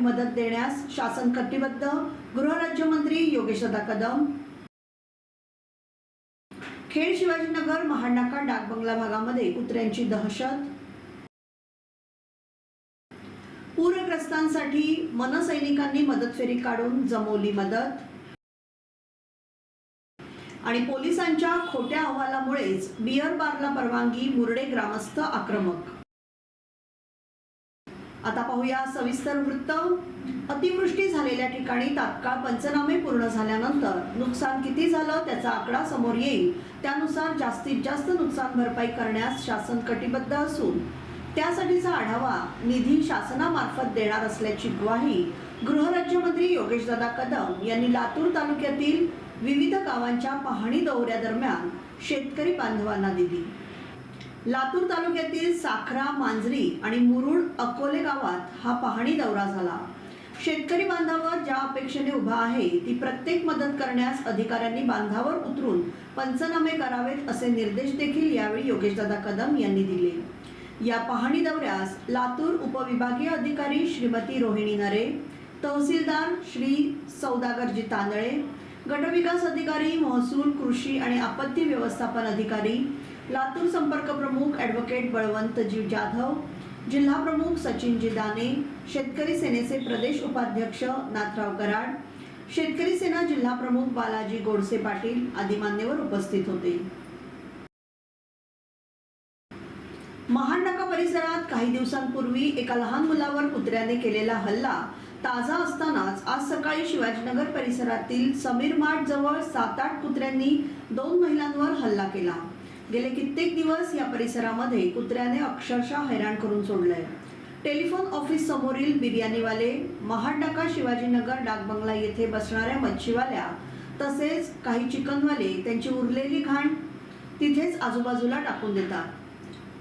मदत देण्यास शासन कटिबद्ध. गृहराज्यमंत्री योगेशदा कदम. खेड शिवाजीनगर महाडनाका डाकबंगला भागामध्ये कुत्र्यांची दहशत. पूरग्रस्तांसाठी मनसैनिकांनी मदत फेरी काढून जमवली मदत. आणि पोलिसांच्या खोट्या अहवालामुळेच बियर बारला परवानगी मुरडे ग्रामस्थ आक्रमक. आता पाहूया सविस्तर वृत्त. अतिवृष्टी झालेल्या ठिकाणी तात्काळ पंचनामे पूर्ण झाल्यानंतर नुकसान किती झालं त्याचा आकडा समोर येईल. त्यानुसार जास्तीत जास्त नुकसान भरपाई करण्यास शासन कटिबद्ध असून त्यासाठीचा आढावा निधी शासनामार्फत देणार असल्याची ग्वाही गृहराज्यमंत्री योगेशदादा कदम यांनी लातूर तालुक्यातील विविध गावांच्या पाहणी दौऱ्यादरम्यान शेतकरी बांधवांना दिली. लातूर तालुक्यातील साखरा मांजरी आणि मुरुड अकोले गावात हा पाहणी दौरा झाला. शेतकरी बांधावर ज्या अपेक्षेने उभा आहे ती प्रत्येक मदत करण्यास अधिकाऱ्यांनी बांधावर उतरून पंचनामे करावेत असे निर्देश देखील यावेळी योगेशदादा कदम यांनी दिले. या पाहणी दौऱ्यास लातूर उपविभागीय अधिकारी श्रीमती रोहिणी नरे तहसीलदार श्री सौदागरजी तांदळे गटविकास अधिकारी महसूल कृषी आणि आपत्ती व्यवस्थापन अधिकारी लातूर संपर्क प्रमुख ॲडव्होकेट बळवंतजी जाधव जिल्हा प्रमुख सचिनजी दाने शेतकरी सेनेचे प्रदेश उपाध्यक्ष नाथराव कराड शेतकरी सेना जिल्हा प्रमुख बालाजी गोडसे पाटील आदी मान्यवर उपस्थित होते. महानगर परिसरात काही दिवसांपूर्वी एका लहान मुलावर कुत्र्याने केलेला हल्ला ताजा असतानाच आज सकाळी शिवाजीनगर परिसरातील समीर माठ जवळ सात आठ कुत्र्यांनी दोन महिलांवर हल्ला केला. गेले कित्येक दिवस या परिसरामध्ये कुत्र्याने अक्षरशः हैराण करून सोडलंय. टेलिफोन ऑफिस समोरील बिर्याणीवाले महाडका शिवाजीनगर डाकबंगला येथे बसणाऱ्या मच्छीवाल्या तसेच काही चिकनवाले त्यांची उरलेली घाण तिथेच आजूबाजूला टाकून देतात.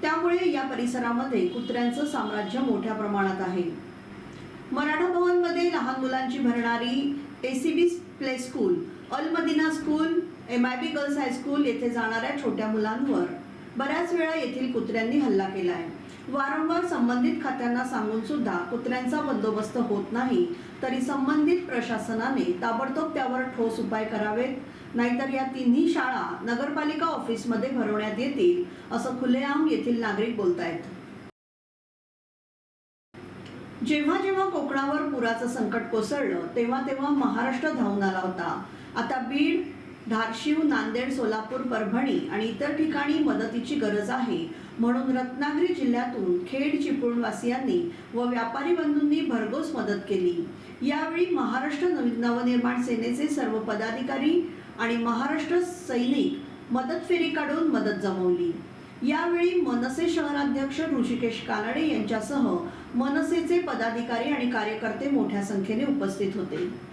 त्यामुळे या परिसरामध्ये कुत्र्यांचं साम्राज्य मोठ्या प्रमाणात आहे. मराठा भवनमध्ये लहान मुलांची भरणारी ACB play school Al Madina school M I B girls high school येथे जाणाऱ्या छोट्या मुलांवर बऱ्याच वेळा येथील कुत्र्यांनी हल्ला केला आहे वारंवार संबंधित खात्यांना सांगून सुद्धा कुत्र्यांचा बंदोबस्त होत नाही तरी संबंधित प्रशासनाने ताबडतोब त्यावर ठोस उपाय करावेत नाहीतर या तिन्ही शाळा नगरपालिका ऑफिसमध्ये भरवण्यात येतील असं खुलेआम येथील नागरिक बोलतायत. जेव्हा जेव्हा कोकणावर पुराचं संकट कोसळलं तेव्हा तेव्हा महाराष्ट्र धावून आला होता. आता बीड धारशिव नांदेड सोलापूर परभणी आणि इतर ठिकाणी मदतीची गरज आहे. म्हणून रत्नागिरी जिल्ह्यातून खेड चिपळूणवासियांनी व व्यापारी बंधूंनी भरघोस मदत केली. यावेळी महाराष्ट्र नवनिर्माण सेनेचे सर्व पदाधिकारी आणि महाराष्ट्र सैनिक मदत फेरी काढून मदत जमवली. यावेळी मनसे शहराध्यक्ष ऋषिकेश कानडे यांच्यासह मनसेचे पदाधिकारी आणि कार्यकर्ते मोठ्या संख्येने उपस्थित होते.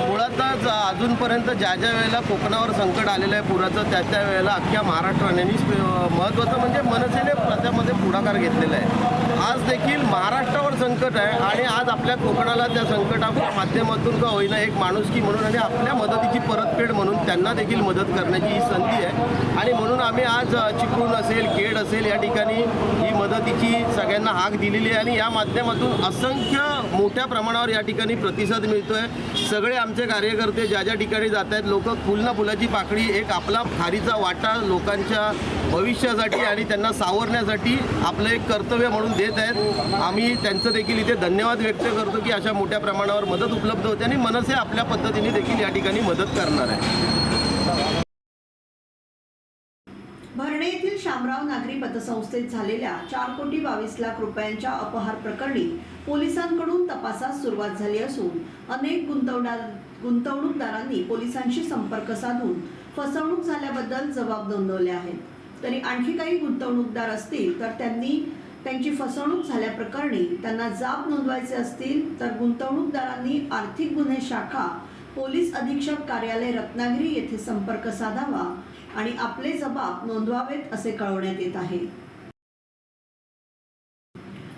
मुळातच अजूनपर्यंत ज्या ज्या वेळेला कोकणावर संकट आलेलं आहे पुराचं त्या त्या वेळेला अख्ख्या महाराष्ट्राने महत्त्वाचं म्हणजे मनसेने त्यामध्ये पुढाकार घेतलेला आहे. आज देखील महाराष्ट्रावर संकट आहे आणि आज आपल्या कोकणाला त्या संकटाच्या माध्यमातून का होईना एक माणुसकी म्हणून आणि आपल्या मदतीची परतफेड म्हणून त्यांना देखील मदत करण्याची ही संधी आहे. आणि म्हणून आम्ही आज चिपळूण असेल केड असेल या ठिकाणी ही मदतीची सगळ्यांना हाक दिलेली आहे आणि या माध्यमातून असंख्य मोठ्या प्रमाणावर या ठिकाणी प्रतिसाद मिळतोय. सगळे आमचे कार्यकर्ते ज्या ज्या ठिकाणी जात आहेत लोक फुल ना फुलाची पाकळी एक आपला खारीचा वाटा लोकांच्या भविष्यासाठी आणि त्यांना सावरण्यासाठी आपलं एक कर्तव्य म्हणून देत आहेत. आम्ही त्यांचं देखील इथे धन्यवाद व्यक्त करतो की अशा मोठ्या प्रमाणावर मदत उपलब्ध होते आणि मनसे आपल्या पद्धतीने देखील या ठिकाणी मदत करणार आहे भरणे येथील शामराव नागरी पतसंस्थेत झालेल्या चार कोटी बावीस लाख रुपयांच्या अपहार प्रकरणी पोलिसांकडून तपासास सुरुवात झाली असून अनेक गुंतवणार गुंतवणूकदारांनी पोलिसांशी संपर्क साधून फसवणूक झाल्याबद्दल जबाब नोंदवले आहेत. तरी आणखी काही गुंतवणूकदार असतील तर त्यांनी त्यांची फसवणूक झाल्याप्रकरणी त्यांना जाब नोंदवायचे असतील तर गुंतवणूकदारांनी आर्थिक गुन्हे शाखा पोलीस अधीक्षक कार्यालय रत्नागिरी येथे संपर्क साधावा आणि आपले जबाब नोंदवावेत असे कळवण्यात येत आहे.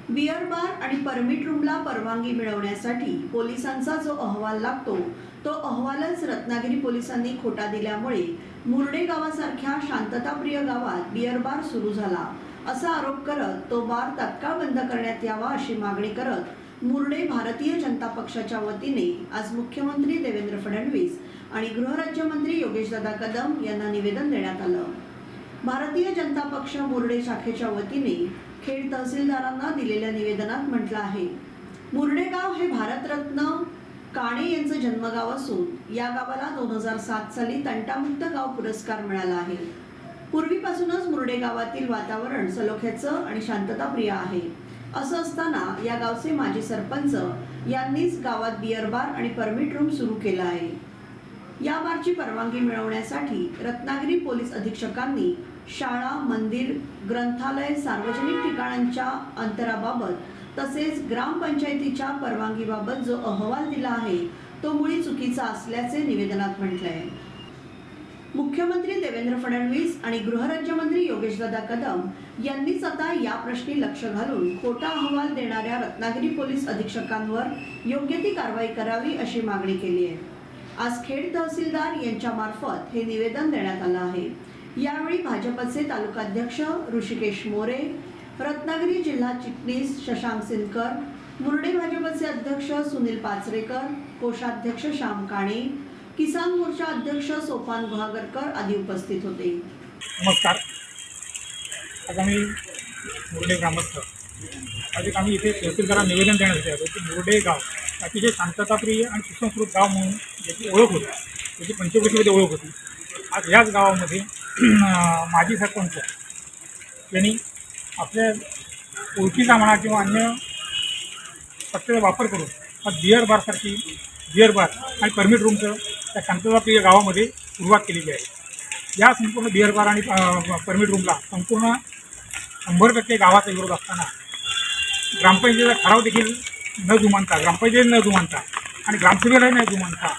बिअर बार आणि परमिट रूमला परवानगी मिळवण्यासाठी पोलिसांचा जो अहवाल लागतो तो अहवालच रत्नागिरी पोलिसांनी खोटा दिल्यामुळे मुरडे गावासारख्या शांतताप्रिय गावात बिअर बार सुरू झाला. असा आरोप करत तो बार तत्काळ बंद करण्यात यावा अशी मागणी करत मुरडे भारतीय जनता पक्षाच्या वतीने आज मुख्यमंत्री देवेंद्र फडणवीस आणि गृहराज्यमंत्री योगेशदादा कदम यांना निवेदन देण्यात आलं. भारतीय जनता पक्ष मुरडे शाखेच्या वतीने खेड तहसीलदारांना दिलेल्या निवेदनात म्हटलं आहे. मुर्डेगाव हे भारतरत्न काणे यांचं जन्मगाव असून या गावाला दोन हजार सात साली तंटामुक्त गाव पुरस्कार मिळाला आहे. पूर्वीपासूनच मुर्डे गावातील वातावरण सलोख्याचं आणि शांतताप्रिय आहे. असं असताना या गावचे माजी सरपंच यांनीच गावात बिअर बार आणि परमिट रूम सुरू केलं आहे. या बारची परवानगी मिळवण्यासाठी रत्नागिरी पोलीस अधीक्षकांनी शाळा मंदिर ग्रंथालय सार्वजनिक ठिकाणांच्या अंतराबाबत तसेच ग्रामपंचायतीच्या परवानगीबाबत जो अहवाल दिला आहे तो मुळी चुकीचा असल्याचे निवेदनात म्हटले आहे मुख्यमंत्री देवेंद्र फडणवीस आणि गृहराज्यमंत्री योगेशदादा कदम यांनीच आता या प्रश्नी लक्ष घालून खोटा अहवाल देणाऱ्या रत्नागिरी पोलीस अधीक्षकांवर योग्य ती कारवाई करावी अशी मागणी केली आहे आज खेड तहसीलदार यांच्या मार्फत हे निवेदन देण्यात आलं आहे. यावेळी भाजपचे तालुकाध्यक्ष ऋषिकेश मोरे रत्नागिरी जिल्हा चिटणीस शशांक सिनकर मुरडे भाजपचे अध्यक्ष सुनील पाचरेकर कोषाध्यक्ष श्याम काणे किसान मोर्चा अध्यक्ष सोपान गुहागरकर आदी उपस्थित होते. नमस्कार. आज आम्ही मुरडे ग्रामस्थ. आज आम्ही इथे तहसीलदारा निवेदन देण्यासाठी आलो की मुरडे गाव अतिशय शांतताप्रिय आणि सुसंस्कृत गाव म्हणून ज्याची ओळख होती त्याची पंचकृषीमध्ये ओळख होती. आज याच गावामध्ये माजी सरपंच. यांनी आपल्या ओळखीचा म्हणा किंवा अन्य सत्तेचा वापर करून बिअर बारसारखी बिअर बार आणि परमिट रूमचं त्या शांतताप्रिय गावामध्ये सुरुवात केलेली आहे. या संपूर्ण बिअर बार आणि परमिट रूमला संपूर्ण शंभर टक्के गावाचा विरोध असताना ग्रामपंचायतीचा ठराव देखील न जुमानता ग्रामपंचायत न जुमानता आणि ग्रामसभेलाही न जुमानता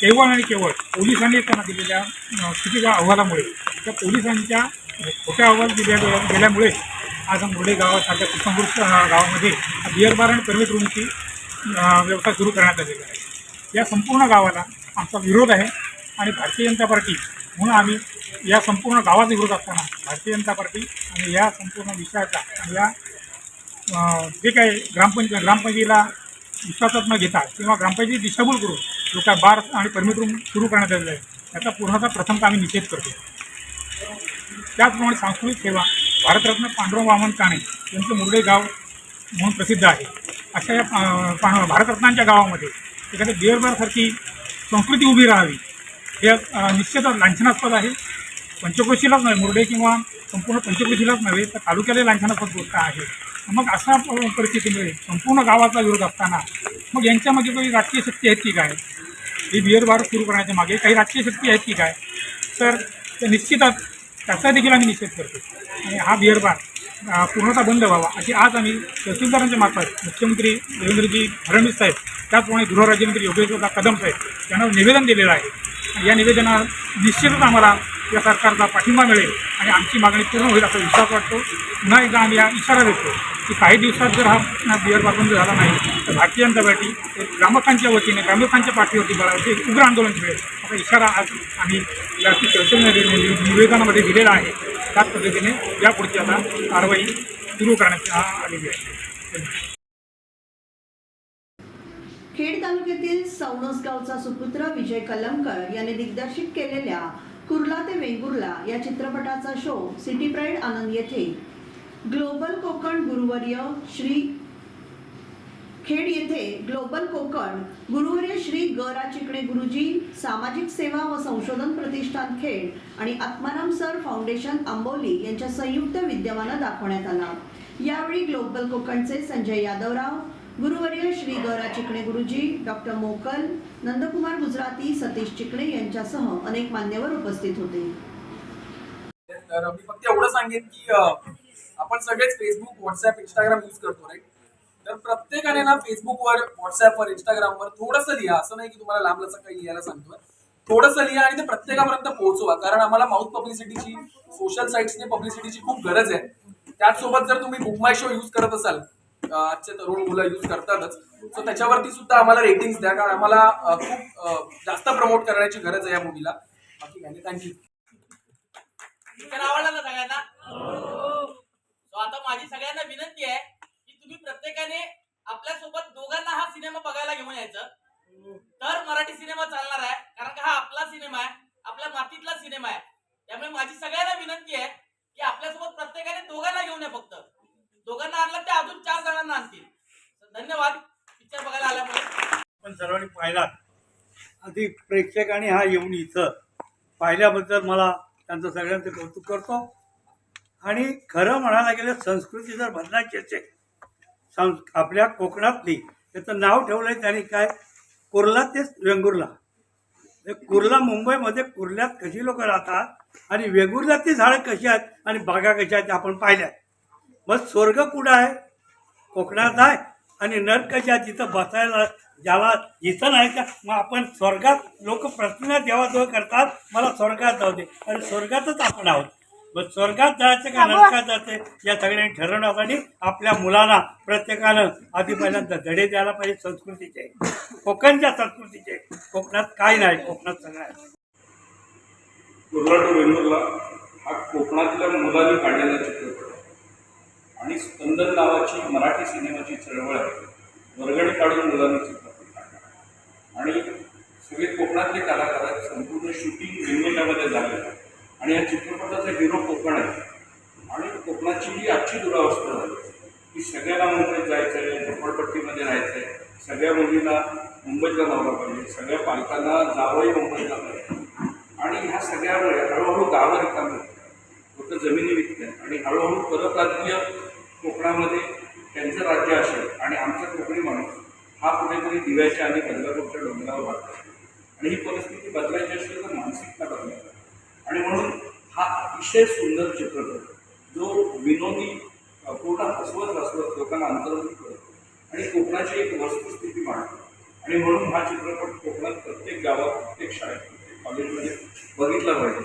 केवळ आणि केवळ पोलिसांनी त्यांना दिलेल्या चुकीच्या अहवालामुळे त्या पोलिसांच्या खोट्या अहवाल दिल्या गेल्यामुळे आज मुर्डे गावासारख्या सुसंस्कृत गावामध्ये बिअर बार आणि परमिट रूमची व्यवस्था व्यवसाय सुरू करण्यात आलेली आहे. या संपूर्ण गावाला आमचा विरोध आहे आणि भारतीय जनता पार्टी म्हणून आम्ही या संपूर्ण गावाचा विरोध असताना भारतीय जनता पार्टी आणि या संपूर्ण विषयाचा आणि या जे काही ग्रामपंचायत ग्रामपंचायतीला विश्वासात न घेता किंवा ग्रामपंचायती दिशाभूल करून जो काय बार आणि परमिट रूम सुरू करण्यात आलेला आहे त्याचा पूर्णतः प्रथमतः आम्ही निषेध करतो. त्याचप्रमाणे सांस्कृतिक सेवा भारतरत्न पांडुरंग वामन काणे यांचं मुरडे गाव म्हणून प्रसिद्ध आहे. अशा या पा- भारतरत्नांच्या गावामध्ये एखाद्या बिअरबारसारखी संस्कृती उभी राहावी हे निश्चितच लांछनास्पद आहे. पंचक्रोशीलाच नव्हे मुरडे किंवा संपूर्ण पंचक्रोशीलाच नव्हे तर तालुक्याला लांछनास्पद गोष्ट आहे. मग अशा परिस्थितीमध्ये संपूर्ण गावाचा विरोध असताना मग यांच्यामध्ये काही राजकीय शक्ती आहेत की काय? ही बिअरबार सुरू करण्याच्या मागे काही राजकीय शक्ती आहेत की काय? तर निश्चितच त्याचा देखील आम्ही निषेध करतो. आणि हा बिअरबार पूर्णतः बंद व्हावा अशी आज आम्ही तहसीलदारांच्या मार्फत मुख्यमंत्री देवेंद्रजी फडणवीस साहेब त्याचप्रमाणे गृहराज्यमंत्री योगेश्वरदा कदम साहेब यांना निवेदन दिलेलं आहे. आणि या निवेदनात निश्चितच आम्हाला या सरकारचा पाठिंबा मिळेल आणि आमची मागणी पूर्ण होईल असा विश्वास वाटतो. पुन्हा एकदा आम्ही या इशारा देतो. की काही दिवसात जर हा बिअरपासून झाला नाही तर भारतीय जनता पार्टी ग्रामस्थांच्या वतीने ग्रामस्थांच्या पाठीवरती बळावरती एक उग्र आंदोलन मिळेल असा इशारा आज आम्ही या चर्चेमध्ये निवेदनामध्ये दिलेला आहे. त्याच पद्धतीने यापुढची आता कारवाई सुरू करण्यात आलेली आहे. खेड तालुक्यातील सौनस गावचा सुपुत्र विजय कलमकर याने दिग्दर्शित केलेल्या कुर्ला ते वेंगुर्ला या चित्रपटाचा शो सिटी प्राईड आनंद येथे ग्लोबल कोकण गुरुवर्य श्री खेड येथे ग्लोबल कोकण गुरुवर्य श्री ग रा चिकणे गुरुजी सामाजिक सेवा व संशोधन प्रतिष्ठान खेड आणि आत्माराम सर फाउंडेशन आंबोली यांच्या संयुक्त विद्यमानं दाखवण्यात आला. यावेळी ग्लोबल कोकणचे संजय यादवराव गुरुवर्य श्री ग रा चिकणे गुरुजी डॉक्टर मोकल नंदकुमार गुजराती सतीश चिकणे यांच्यासह अनेक मान्यवर उपस्थित होते. तर मी फक्त एवढं सांगेन की आपण सगळेच फेसबुक व्हॉट्सअप इंस्टाग्राम यूज करतो राईट तर प्रत्येकाने ना फेसबुकवर व्हॉट्सअपवर इंस्टाग्रामवर थोडंसं लिहा. असं नाही की तुम्हाला लांब लचक काही लिहायला सांगतोय. थोडंसं लिहा आणि ते प्रत्येकापर्यंत पोहोचवा. कारण आम्हाला माउथ पब्लिसिटीची सोशल साईट्सने पब्लिसिटीची खूप गरज आहे. त्याचसोबत जर तुम्ही बुक माय शो यूज करत असाल आजच्या आजचे तरुण मुलं यूज करतातच सो त्याच्यावरती सुद्धा आम्हाला रेटिंग्स द्या. कारण आम्हाला खूप जास्त प्रमोट करण्याची गरज आहे या मुलीला बाकी थँक्यू आवडला ना सगळ्यांना आता माझी सगळ्यांना विनंती आहे की तुम्ही प्रत्येकाने आपल्यासोबत दोघांना हा सिनेमा बघायला घेऊन यायचं. तर मराठी सिनेमा चालणार आहे कारण का हा आपला सिनेमा आहे आपल्या मातीतला सिनेमा आहे. त्यामुळे माझी सगळ्यांना विनंती आहे की आपल्यासोबत प्रत्येकाने दोघांना घेऊन या फक्त. दोघांना आणलं ते अजून चार जणांना आणतील. धन्यवाद. पिक्चर बघायला आल्यामुळे पण सर्वांनी पाहिलात आधी प्रेक्षकांनी हा येऊन इथं पाहिल्याबद्दल मला त्यांचं सगळ्यांचं कौतुक करतो. आणि खरं म्हणायला गेलं संस्कृती जर बदलायची असेल सं आपल्या कोकणातली त्याचं नाव ठेवलं आहे त्यांनी काय? कुर्ला तेच वेंगुर्ला. कुर्ला मुंबईमध्ये कुर्ल्यात कशी लोक राहतात आणि वेंगुर्ला ती झाडं कशी आहेत आणि बागा कशा आहेत त्या आपण पाहिल्या मग स्वर्ग कुठं आहे? कोकणात आहे आणि नरकशा जिथं बसायला ज्याला जिथं नाही का? मग आपण स्वर्गात लोक प्रतिमा देवाजवळ करतात मला स्वर्गात जाऊ दे. आणि स्वर्गातच आपण आहोत. मग स्वर्गात जायचं का नरकात जायचं? या सगळ्यांनी ठरवण्यासाठी आपल्या मुलांना प्रत्येकानं आधी पहिल्यांदा धडे द्यायला पाहिजे संस्कृतीचे. कोकणच्या संस्कृतीचे. कोकणात काही नाही कोकणात सगळं आहे. कुर्ला टू वेंगुर्ला हा कोकणातल्या मुलांनी काढलेला चित्रपट आहे. आणि स्पंदन नावाची मराठी सिनेमाची चळवळ आहे. वर्गणी काढून मुलांनी चित्रपट काढला. आणि सगळे कोकणातले कलाकार संपूर्ण शूटिंग वेंगुर्ल्यामध्ये झालेलं आहे. आणि या चित्रपटाचा हिरो कोकण आहे. आणि कोकणाची ही आजची दुरावस्था झाली. की सगळ्यांना मुंबईत जायचं आहे झोपडपट्टीमध्ये राहायचं आहे सगळ्या मुलींना मुंबईतला नवरा पाहिजे. सगळ्या पालकांना जावंही मुंबईला पाहिजे. आणि ह्या सगळ्यामुळे हळूहळू गावं रिकामी फक्त जमिनी विकतात आणि हळूहळू परप्रांतीय कोकणामध्ये त्यांचं राज्य असेल आणि आमचा कोकणी माणूस हा कुठेतरी दिव्याच्या आणि गंगापूरच्या डोंगरावर वाटत आणि ही परिस्थिती बदलायची असेल तर मानसिकता बदलायची आणि म्हणून हा अतिशय सुंदर चित्रपट जो विनोदी अ, पूर्ण हसवत हसवत लोकांना अंतर्भूत करतो आणि कोकणाची एक वस्तुस्थिती मांडतो. आणि म्हणून हा चित्रपट कोकणात प्रत्येक गावात प्रत्येक शाळेत प्रत्येक कॉलेजमध्ये बघितला पाहिजे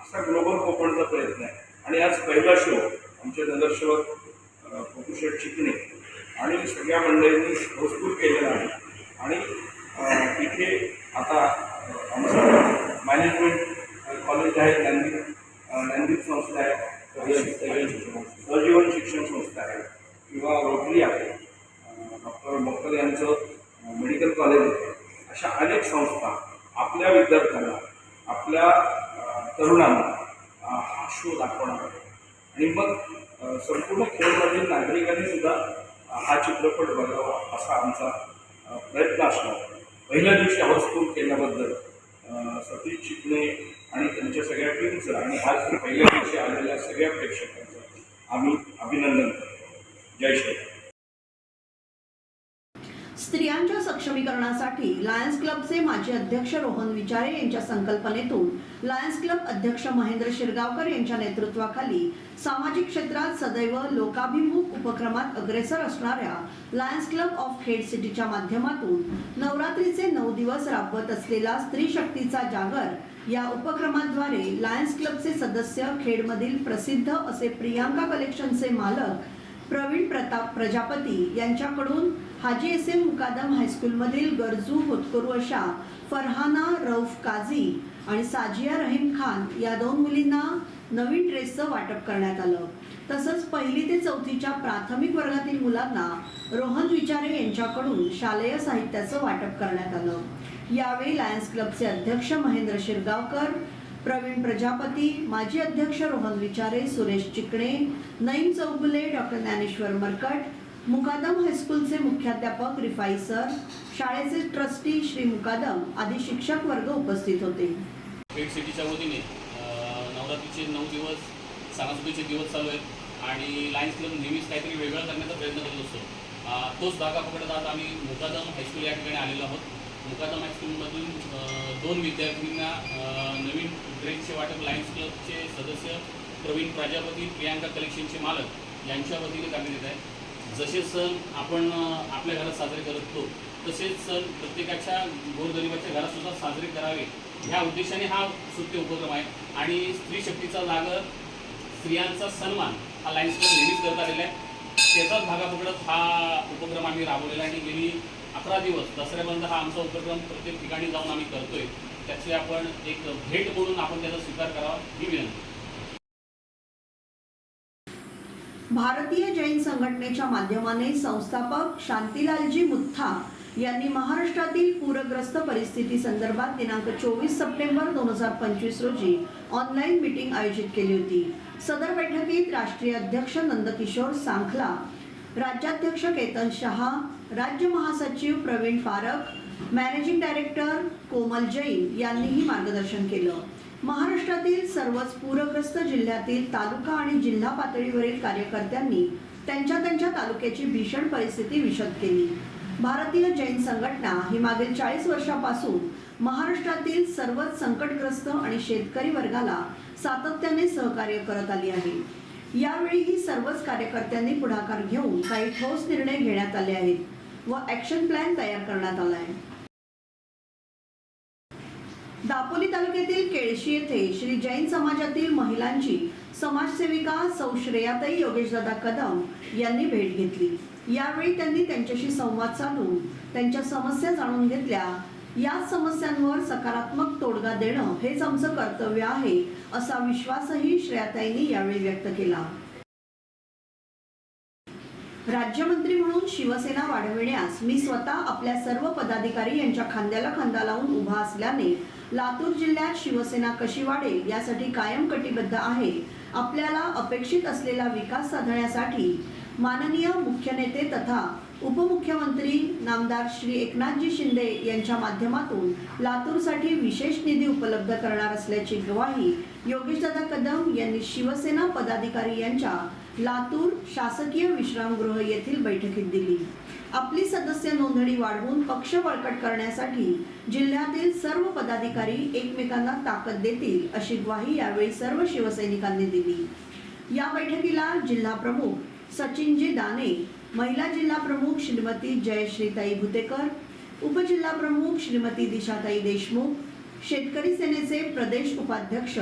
असा ग्लोबल कोकणचा प्रयत्न आहे. आणि आज पहिला शो आमचे नगरसेवक अ, शिकणे आणि सगळ्या मंडळींनी भरपूर केलेला आहे. आणि इथे आता आमचं मॅनेजमेंट कॉलेज आहे ज्ञानदीप ज्ञानदीप संस्था आहे सहजीवन शिक्षण संस्था आहे किंवा रोटरी आहे डॉक्टर मक्कल यांचं मेडिकल कॉलेज आहे. अशा अनेक संस्था आपल्या विद्यार्थ्यांना आपल्या तरुणांना हा शो दाखवणार आहे. आणि मग संपूर्ण खेळमधील नागरिकांनी सुद्धा हा चित्रपट बघावा असा आमचा प्रयत्न असणार पहिल्या दिवशी हाऊसफुल केल्याबद्दल सतीश शिकणे आणि त्यांच्या सगळ्या टीमचं आणि आज पहिल्या दिवशी आलेल्या सगळ्या प्रेक्षकांचं आम्ही अभिनंदन करतो. जय श्री स्त्रियांच्या सक्षमीकरणासाठी लायन्स क्लबचे माजी अध्यक्ष रोहन विचारे यांच्या संकल्पनेतून लायन्स क्लब अध्यक्ष महेंद्र शिरगावकर यांच्या नेतृत्वाखाली सामाजिक क्षेत्रात सदैव लोकाभिमुख उपक्रमात अग्रेसर असणाऱ्या लायन्स क्लब ऑफ खेड सिटीच्या माध्यमातून नवरात्रीचे नऊ दिवस राबवत असलेला स्त्री शक्तीचा जागर या उपक्रमाद्वारे लायन्स क्लबचे सदस्य खेडमधील प्रसिद्ध असे प्रियांका कलेक्शनचे मालक प्रवीण प्रताप प्रजापती यांच्याकडून हाजी एस एम मुकादम हायस्कूलमधील गरजू होतकरू अशा फरहाना रौफ काझी आणि साजिया रहीम खान या दोन मुलींना नवीन ड्रेसचं वाटप करण्यात आलं. तसंच पहिली ते चौथीच्या प्राथमिक वर्गातील मुलांना रोहन विचारे यांच्याकडून शालेय साहित्याचं वाटप करण्यात आलं. यावेळी लायन्स क्लबचे अध्यक्ष महेंद्र शिरगावकर प्रवीण प्रजापती माजी अध्यक्ष रोहन विचारे सुरेश चिकणे नईम चौगुले डॉक्टर ज्ञानेश्वर मरकट मुकादम हायस्कूलचे मुख्याध्यापक रिफाई सर शाळेचे ट्रस्टी श्री मुकादम आदी शिक्षक वर्ग उपस्थित होते. पेट सिटीच्या वतीने नवरात्रीचे नऊ दिवस सणासुदीचे दिवस चालू आहेत आणि लायन्स क्लब नेहमीच काहीतरी वेगळं करण्याचा प्रयत्न करत असतो. तोच धागा पकडत आज आम्ही मुकादम हायस्कूल या ठिकाणी आलेलो आहोत. मुकादम हायस्कूलमधून दोन विद्यार्थ्यांना नवीन ड्रेसचे वाटप लायन्स क्लबचे सदस्य प्रवीण प्रजापती प्रियांका कलेक्शनचे मालक यांच्या वतीने करण्यात येत आहे. जसे सण आपण आपल्या घरात साजरे करतो तसेच सण प्रत्येकाच्या गोरगरिबाच्या घरात सुद्धा साजरे करावे. ह्या उद्देशाने हा सुट्टी उपक्रम आहे. आणि स्त्री शक्तीचा जागर स्त्रियांचा सन्मान हा लायन्स नेहमीच करत आलेला आहे. त्याचाच भागा पकडत हा उपक्रम आम्ही राबवलेला आहे. आणि गेली अकरा दिवस दसऱ्यापर्यंत हा आमचा उपक्रम प्रत्येक ठिकाणी जाऊन आम्ही करतोय. त्याची आपण एक भेट म्हणून आपण त्याचा स्वीकार करावा ही विनंती. भारतीय जैन संघटनेच्या माध्यमाने संस्थापक शांतीलालजी मुत्था यांनी महाराष्ट्रातील पूरग्रस्त परिस्थिती संदर्भात दिनांक चोवीस सप्टेंबर दोन हजार पंचवीस रोजी ऑनलाईन मीटिंग आयोजित केली होती. सदर बैठकीत राष्ट्रीय अध्यक्ष नंदकिशोर सांखला राज्याध्यक्ष केतन शहा राज्य महासचिव प्रवीण पारख मॅनेजिंग डायरेक्टर कोमल जैन यांनीही मार्गदर्शन केलं. महाराष्ट्रातील सर्वच पूरग्रस्त जिल्ह्यातील तालुका आणि जिल्हा पातळीवरील कार्यकर्त्यांनी त्यांच्या त्यांच्या तालुक्याची भीषण परिस्थिती विशद केली. भारतीय जैन संघटना ही मागील चाळीस वर्षापासून महाराष्ट्रातील सर्वच संकटग्रस्त आणि शेतकरी वर्गाला सातत्याने सहकार्य करत आली आहे. यावेळी ही सर्वच कार्यकर्त्यांनी पुढाकार घेऊन काही ठोस निर्णय घेण्यात आले आहेत व ॲक्शन प्लॅन तयार करण्यात आला आहे. दापोली तालुक्यातील केळशी येथे श्री जैन समाजातील महिलांची समाजसेविका सौ श्रेयाताई योगेशदादा कदम यांनी भेट घेतली. यावेळी त्यांनी त्यांच्याशी संवाद साधून त्यांच्या समस्या जाणून घेतल्या. या समस्यांवर सकारात्मक तोडगा देणं हेच आमचं कर्तव्य आहे असा विश्वासही श्रेयाताईंनी यावेळी व्यक्त केला. राज्यमंत्री म्हणून शिवसेना वाढविण्यास मी स्वतः आपल्या सर्व पदाधिकारी यांच्या खांद्याला खांदा लावून उभा असल्याने लातूर जिल्ह्यात शिवसेना कशी वाढेल यासाठी कायम कटिबद्ध आहे. आपल्याला अपेक्षित असलेला विकास साधण्यासाठी माननीय मुख्य नेते तथा उपमुख्यमंत्री नामदार श्री एकनाथजी शिंदे यांच्या माध्यमातून लातूरसाठी विशेष निधी उपलब्ध करणार असल्याची ग्वाही योगेशदादा कदम यांनी शिवसेना पदाधिकारी यांच्या लातूर शासकीय विश्रामगृह येथील बैठकीत दिली. आपली सदस्य नोंदणी वाढवून पक्ष बळकट करण्यासाठी जिल्ह्यातील सर्व पदाधिकारी एकमेकांना ताकद देतील अशी ग्वाही यावेळी सर्व शिवसैनिकांनी दिली. या बैठकीला जिल्हा प्रमुख सचिनजी दाने महिला जिल्हा प्रमुख श्रीमती जयश्रीताई भुतेकर उपजिल्हा प्रमुख श्रीमती दिशाताई देशमुख शेतकरी सेनेचे प्रदेश उपाध्यक्ष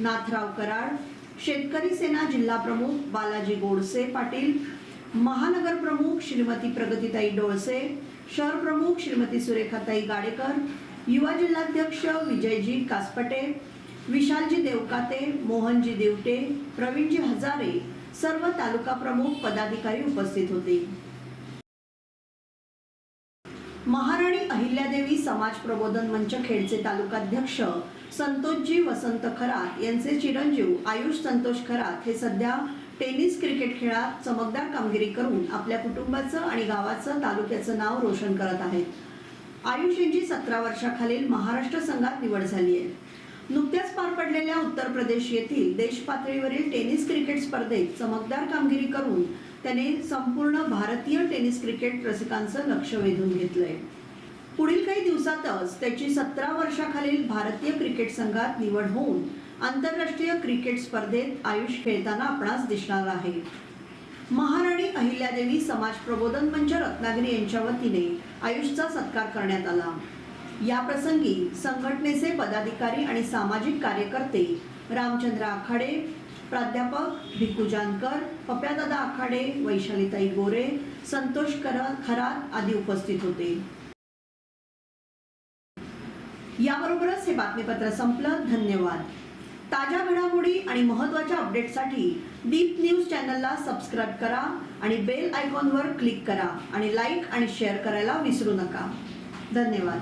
नाथराव कराड शेतकरी सेना जिल्हा प्रमुख बालाजी गोडसे पाटील महानगर प्रमुख श्रीमती प्रगतीताई डोळसे शहर प्रमुख श्रीमती सुरेखाताई गाडेकर युवा जिल्हाध्यक्ष विजयजी कासपटे विशालजी देवकाते मोहनजी देवटे प्रवीणजी हजारे सर्व तालुका प्रमुख पदाधिकारी उपस्थित होते. महाराणी अहिल्यादेवी समाज प्रबोधन मंच खेडचे तालुकाध्यक्ष संतोषजी वसंत खरात यांचे चिरंजीव आयुष संतोष खरात हे सध्या टेनिस क्रिकेट खेळात चमकदार कामगिरी करून आपल्या कुटुंबाचं आणि गावाचं तालुक्याचं नाव रोशन करत आहेत. आयुष यांची सतरा वर्षाखालील महाराष्ट्र संघात निवड झाली आहे. नुकत्याच पार पडलेल्या उत्तर प्रदेश येथील देश पातळीवरील टेनिस क्रिकेट स्पर्धेत चमकदार कामगिरी करून त्याने संपूर्ण भारतीय टेनिस क्रिकेट रसिकांचं लक्ष वेधून घेतलंय. पुढील काही दिवसातच त्याची सतरा वर्षाखालील भारतीय क्रिकेट संघात निवड होऊन आंतरराष्ट्रीय क्रिकेट स्पर्धेत आयुष खेळताना आपणास दिसणार आहे. महाराणी अहिल्यादेवी समाज प्रबोधन मंच रत्नागिरी यांच्या वतीने आयुषचा सत्कार करण्यात आला. या प्रसंगी संघटनेचे पदाधिकारी आणि सामाजिक कार्यकर्ते रामचंद्र आखाडे प्राध्यापक भिकू जानकर पप्यादादा आखाडे वैशालीताई गोरे संतोष कर खरात आदी उपस्थित होते. याबरोबरच हे बातमीपत्र संपलं. धन्यवाद. ताज्या घडामोडी आणि महत्त्वाच्या अपडेटसाठी दीप न्यूज चॅनलला सबस्क्राईब करा आणि बेल आयकॉनवर क्लिक करा आणि लाईक आणि शेअर करायला विसरू नका. धन्यवाद.